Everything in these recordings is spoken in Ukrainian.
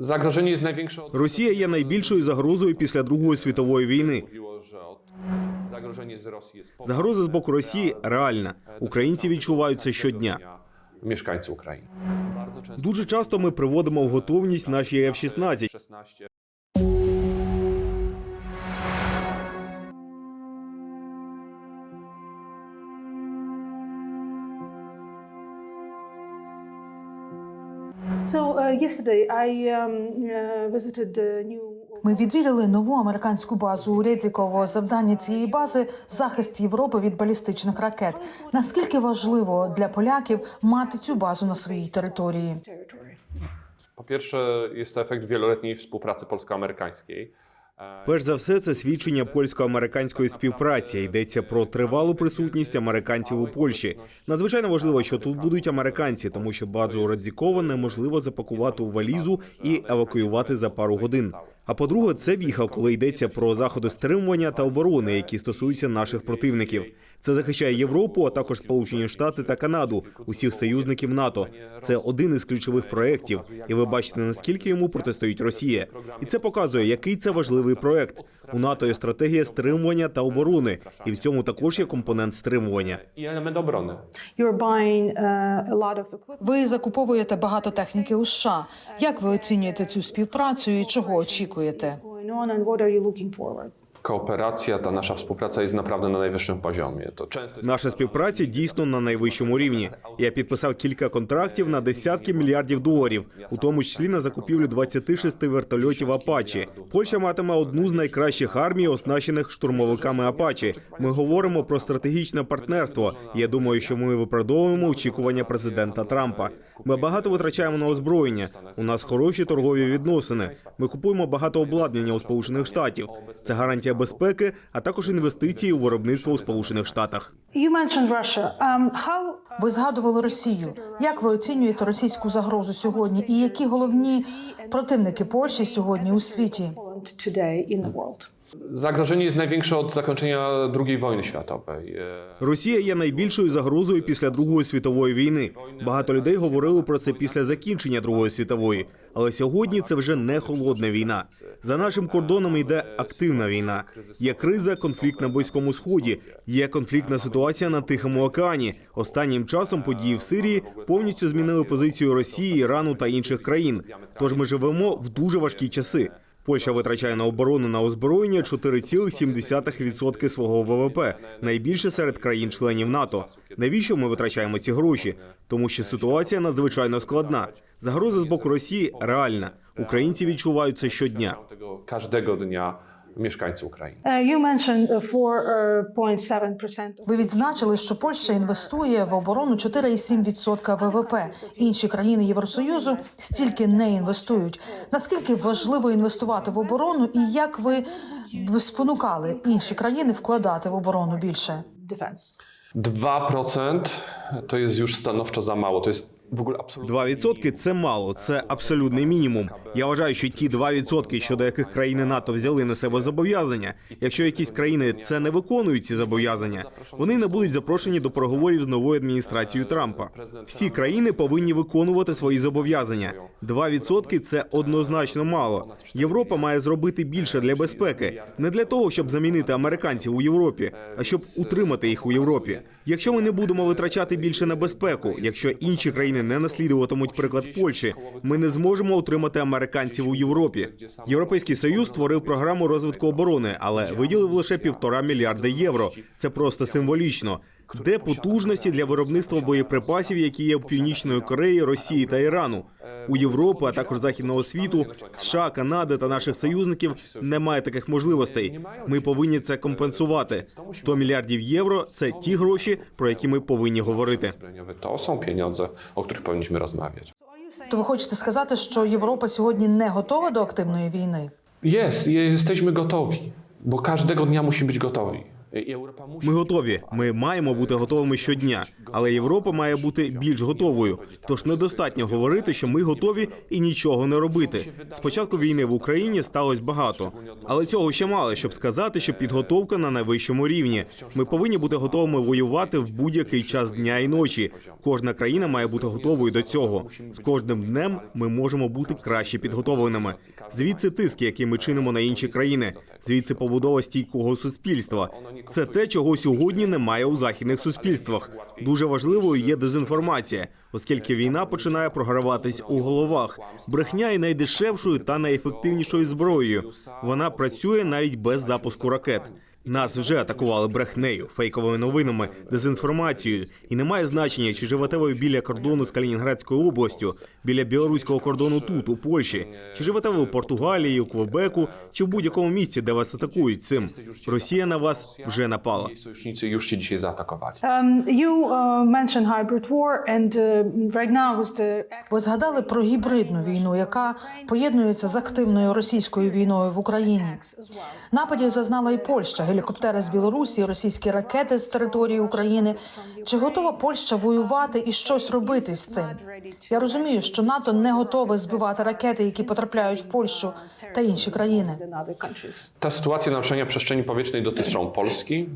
Zagrożenie з największe Росія є найбільшою загрозою після Другої світової війни. Загроза з боку Росії реальна. Українці відчувають це щодня. mieszkańcy України Дуже часто ми приводимо в готовність наші F-16. Ми відвідали нову американську базу у Редіково. Завдання цієї бази захист Європи від балістичних ракет. Наскільки важливо для поляків мати цю базу на своїй території? territory. Po pierwsze, jest to efekt wieloletniej współpracy polsko-amerykańskiej. Перш за все, це свідчення польсько-американської співпраці. Йдеться про тривалу присутність американців у Польщі. Надзвичайно важливо, що тут будуть американці, тому що базу Радзікова неможливо запакувати у валізу і евакуювати за пару годин. А по-друге, це віха, коли йдеться про заходи стримування та оборони, які стосуються наших противників. Це захищає Європу, а також Сполучені Штати та Канаду, усіх союзників НАТО. Це один із ключових проєктів, і ви бачите наскільки йому протистоїть Росія. І це показує, який це важливий проект. У НАТО є стратегія стримування та оборони, і в цьому також є компонент стримування. Uh. Ви закуповуєте багато техніки у США. Як ви оцінюєте цю співпрацю і чого очікуєте? очікуєте? Kooperacja, ta nasza współpraca jest naprawdę na najwyższym poziomie. To często Наша співпраця дійсно на найвищому рівні. Я підписав кілька контрактів на десятки мільярдів доларів, у тому числі на закупівлю 26 вертольотів Апачі. Польща матиме одну з найкращих армій, оснащених штурмовиками Апачі. Ми говоримо про стратегічне партнерство. Я думаю, що ми виправдовуємо очікування президента Трампа. Ми багато витрачаємо на озброєння. У нас хороші торгові відносини. Ми купуємо багато обладнання у Сполучених Штатів. Це гарантія безпеки, а також інвестиції у виробництво у Сполучених Штатах. Um, Ви згадували Росію. Як ви оцінюєте російську загрозу сьогодні? І які головні противники Польщі сьогодні у світі? Zagrożenie jest największe od zakończenia II wojny światowej. Росія є найбільшою загрозою після Другої світової війни. Багато людей говорили про це після закінчення Другої світової. Але сьогодні це вже не холодна війна. За нашим кордоном йде активна війна. Є криза, конфлікт на Близькому Сході, є конфліктна ситуація на Тихому океані. Останнім часом події в Сирії повністю змінили позицію Росії, Ірану та інших країн. Тож ми живемо в дуже важкі часи. Польща витрачає на оборону на озброєння 4,7% свого ВВП, найбільше серед країн-членів НАТО. Навіщо ми витрачаємо ці гроші? Тому що ситуація надзвичайно складна. Загроза з боку Росії реальна. Українці відчувають це щодня. Кожного każdego mieszkańcy Ukrainy. Uh, you mentioned uh, 4.7%. Ви відзначили, що Польща інвестує в оборону 4,7% ВВП. Інші країни Євросоюзу стільки не інвестують. Наскільки важливо інвестувати в оборону, і як ви спонукали інші країни вкладати в оборону більше? defense. 2% to jest już stanowczo za mało. To jest. 2% – це мало, це абсолютний мінімум. Я вважаю, що ті 2%, щодо яких країни НАТО взяли на себе зобов'язання, якщо якісь країни це не виконують ці зобов'язання, вони не будуть запрошені до переговорів з новою адміністрацією Трампа. Всі країни повинні виконувати свої зобов'язання. 2% – це однозначно мало. Європа має зробити більше для безпеки, не для того, щоб замінити американців у Європі, а щоб утримати їх у Європі. Якщо ми не будемо витрачати більше на безпеку, якщо інші країни не наслідуватимуть приклад Польщі, ми не зможемо утримати американців у Європі. Європейський союз створив програму розвитку оборони, але виділив лише півтора мільярда євро. Це просто символічно. Де потужності для виробництва боєприпасів, які є в Північної Кореї, Росії та Ірану? У Європи, а також західного світу, США, Канади та наших союзників немає таких можливостей. Ми повинні це компенсувати. 100 мільярдів євро це ті гроші, про які ми повинні говорити. То ви хочете сказати, що Європа сьогодні не готова до активної війни? Jest, jesteśmy gotowi, bo każdego dnia musimy być gotowi. Ми готові. Ми маємо бути готовими щодня, але Європа має бути більш готовою. Тож недостатньо говорити, що ми готові і нічого не робити. Спочатку війни в Україні сталося багато, але цього ще мало, щоб сказати, що підготовка на найвищому рівні. Ми повинні бути готовими воювати в будь-який час дня і ночі. Кожна країна має бути готовою до цього. З кожним днем ми можемо бути краще підготовленими. Звідси тиск, який ми чинимо на інші країни. Звідси побудова стійкого суспільства. Це те, чого сьогодні немає у західних суспільствах. Дуже важливою є дезінформація, оскільки війна починає програватись у головах. Брехня є найдешевшою та найефективнішою зброєю. Вона працює навіть без запуску ракет. Нас вже атакували брехнею, фейковими новинами, дезінформацією, і немає значення, чи живете ви біля кордону з Калінінградською областю, біля білоруського кордону тут, у Польщі, чи живете ви у Португалії, у Квебеку, чи в будь-якому місці, де вас атакують цим. Росія на вас вже напала. You uh, uh, Ви згадали про гібридну війну, яка поєднується з активною російською війною в Україні. Нападів зазнала і Польща, гелікоптери з Білорусі, російські ракети з території України. Чи готова Польща воювати і щось робити з цим? Я розумію, що НАТО не готове збивати ракети, які потрапляють в Польщу та інші країни. Та ситуація sytuacje naruszenia przestrzeni powietrznej dotyczą Polski.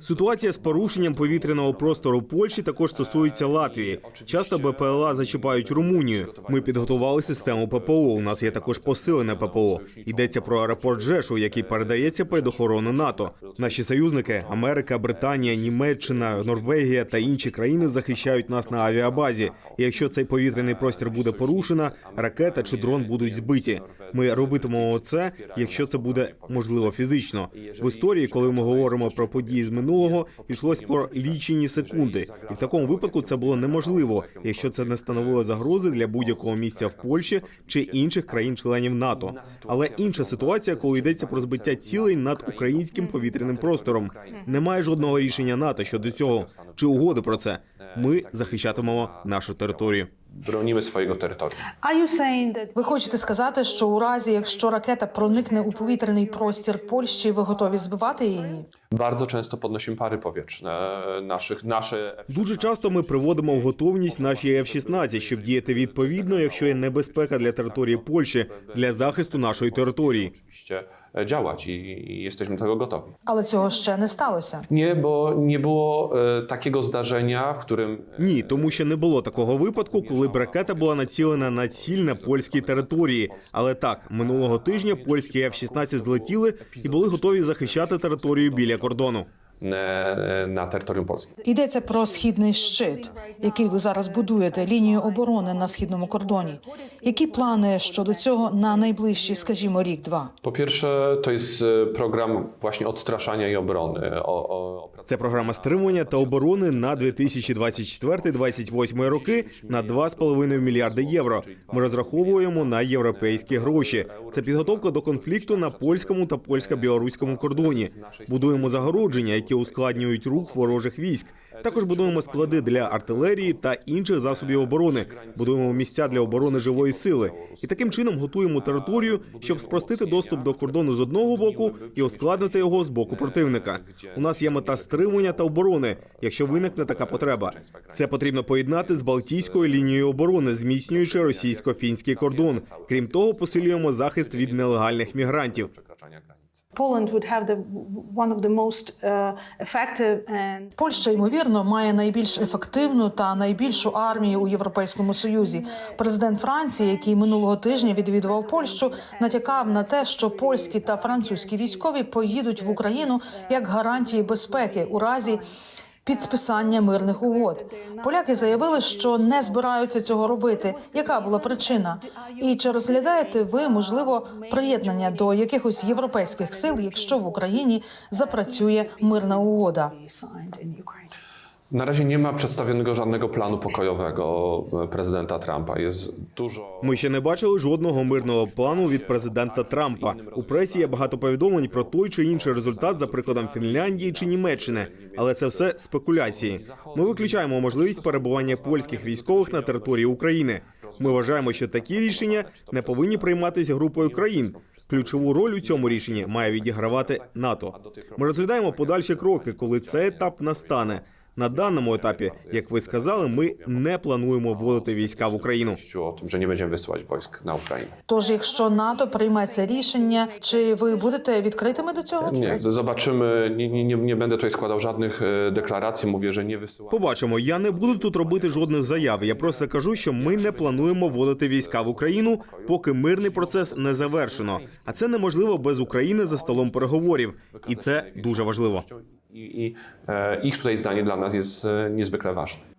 Ситуація з порушенням повітряного простору Польщі також стосується Латвії. Часто БПЛА зачіпають Румунію. Ми підготували систему ППО. У нас є також посилене ППО. Йдеться про аеропорт Жешу, який передається під охорону НАТО. Наші союзники Америка, Британія, Німеччина, Норвегія та інші країни захищають нас на авіабазі. І якщо цей повітряний простір буде порушено, ракета чи дрон будуть збиті. Ми робитимемо це, якщо це буде можливо фізично. В історії, коли ми говоримо про події з минулого, йшлось про лічені секунди, і в такому випадку це було неможливо, якщо це не становило загрози для будь-якого місця в Польщі чи інших країн-членів НАТО. Але інша ситуація, коли йдеться про збиття цілей над українським повітряним простором. Немає жодного рішення НАТО щодо цього чи угоди про це. Ми захищатимемо нашу територію. Terytorium. Are you Ви хочете сказати, що у разі, якщо ракета проникне у повітряний простір Польщі, ви готові збивати її? Bardzo często podnosimy pary powietrzne naszych, nasze Дуже часто ми приводимо в готовність наші F-16, щоб діяти відповідно, якщо є небезпека для території Польщі для захисту нашої території. E, działać i, i jesteśmy do tego gotowi. Але цього ще не сталося. Nie, bo nie było e, takiego zdarzenia, w którym Ні, тому що не було такого випадку, коли б ракета була націлена на ціль на польській території. Але так, минулого тижня польські F-16 злетіли і були готові захищати територію біля кордону. E, територію Польщі. Йдеться про східний щит, який ви зараз будуєте, лінію оборони на східному кордоні. Які плани щодо цього на найближчі, скажімо, рік-два? По перше, to jest програм program właśnie odstraszania оборони. Це програма стримування та оборони на 2024-2028 роки на 2,5 мільярди євро. Ми розраховуємо на європейські гроші. Це підготовка до конфлікту на польському та польсько-білоруському кордоні. Будуємо загородження, які ускладнюють рух ворожих військ. Також будуємо склади для артилерії та інших засобів оборони. Будуємо місця для оборони живої сили. І таким чином готуємо територію, щоб спростити доступ до кордону з одного боку і ускладнити його з боку противника. У нас є мета стримування та оборони, якщо виникне така потреба. Це потрібно поєднати з Балтійською лінією оборони, зміцнюючи російсько-фінський кордон. Крім того, посилюємо захист від нелегальних мігрантів. Uh, Польща ймовірно має найбільш ефективну та найбільшу армію у Європейському Союзі. Президент Франції, який минулого тижня відвідував Польщу, натякав на те, що польські та французькі військові поїдуть в Україну як гарантії безпеки у разі. Підписання мирних угод поляки заявили, що не збираються цього робити. Яка була причина? І чи розглядаєте ви можливо приєднання до якихось європейських сил, якщо в Україні запрацює мирна угода? Na razie nie ma przedstawionego żadnego planu pokojowego prezydenta Trumpa. Jest dużo. Ми ще не бачили жодного мирного плану від президента Трампа. У пресі є багато повідомлень про той чи інший результат за прикладом Фінляндії чи Німеччини, але це все спекуляції. Ми виключаємо можливість перебування польських військових на території України. Ми вважаємо, що такі рішення не повинні прийматися групою країн. Ключову роль у цьому рішенні має відігравати НАТО. Ми розглядаємо подальші кроки, коли цей етап настане. На даному етапі, як ви сказали, ми не плануємо вводити війська в Україну. o tym, że nie będziemy wysyłać wojsk na Тож, якщо НАТО прийме це рішення, чи ви будете відкритими до цього? Nie, zobaczymy. Nie, nie, nie, nie będę tutaj składał żadnych e, deklaracji. Mówię, że nie. Побачимо. Я не буду тут робити жодних заяв. Я просто кажу, що ми не плануємо вводити війська в Україну, поки мирний процес не завершено. А це неможливо без України за столом переговорів, і це дуже важливо. I, i e, ich tutaj zdanie dla nas jest e, niezwykle ważne.